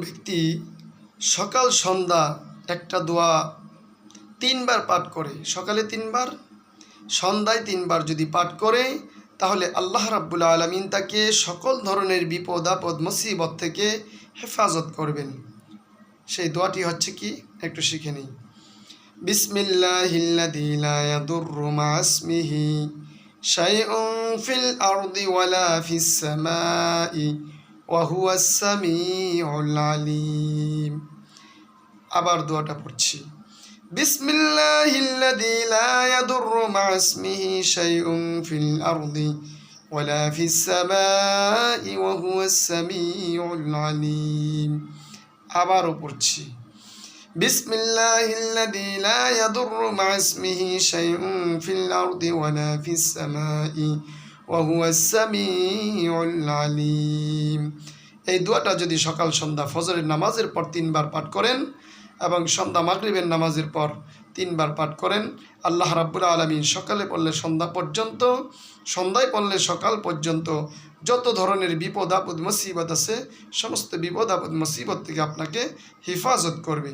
ব্যক্তি সকাল, সন্ধ্যা একটা দোয়া তিনবার পাঠ করে। সকালে তিনবার, সন্ধ্যায় তিনবার যদি পাঠ করে, তাহলে আল্লাহ রাব্বুল আলমিন তাকে সকল ধরনের বিপদ, আপদ, মুসিবত থেকে হেফাজত করবেন। সেই দোয়াটি হচ্ছে কি? একটু শিখে নিই। আরদি ওয়ালা ফিস ওয়া হুয়াস সামিউল আলিম আবার দোয়াটা পড়ছি বিসমিল্লাহিল্লাযী লা ইয়াদুররু মা ইসমিহি শাইউন ফিল আরদি ওয়ালা ফিস সামাই ওয়া হুয়াস সামিউল আলিম আবারও পড়ছি بسم الله الذي لا يضر مع اسمه شيء في الأرض ولا في السماء আলিম। এই দোয়াটা যদি সকাল, সন্ধ্যা ফজরের নামাজের পর তিনবার পাঠ করেন এবং সন্ধ্যা মাগরীবের নামাজের পর তিনবার পাঠ করেন, আল্লাহ রাব্বুল আলমী সকালে পড়লে সন্ধ্যা পর্যন্ত, সন্ধ্যায় পড়লে সকাল পর্যন্ত যত ধরনের বিপদ, আপদ, মুসিবত আছে, সমস্ত বিপদ, আপদ, মুসিবত থেকে আপনাকে হেফাজত করবে।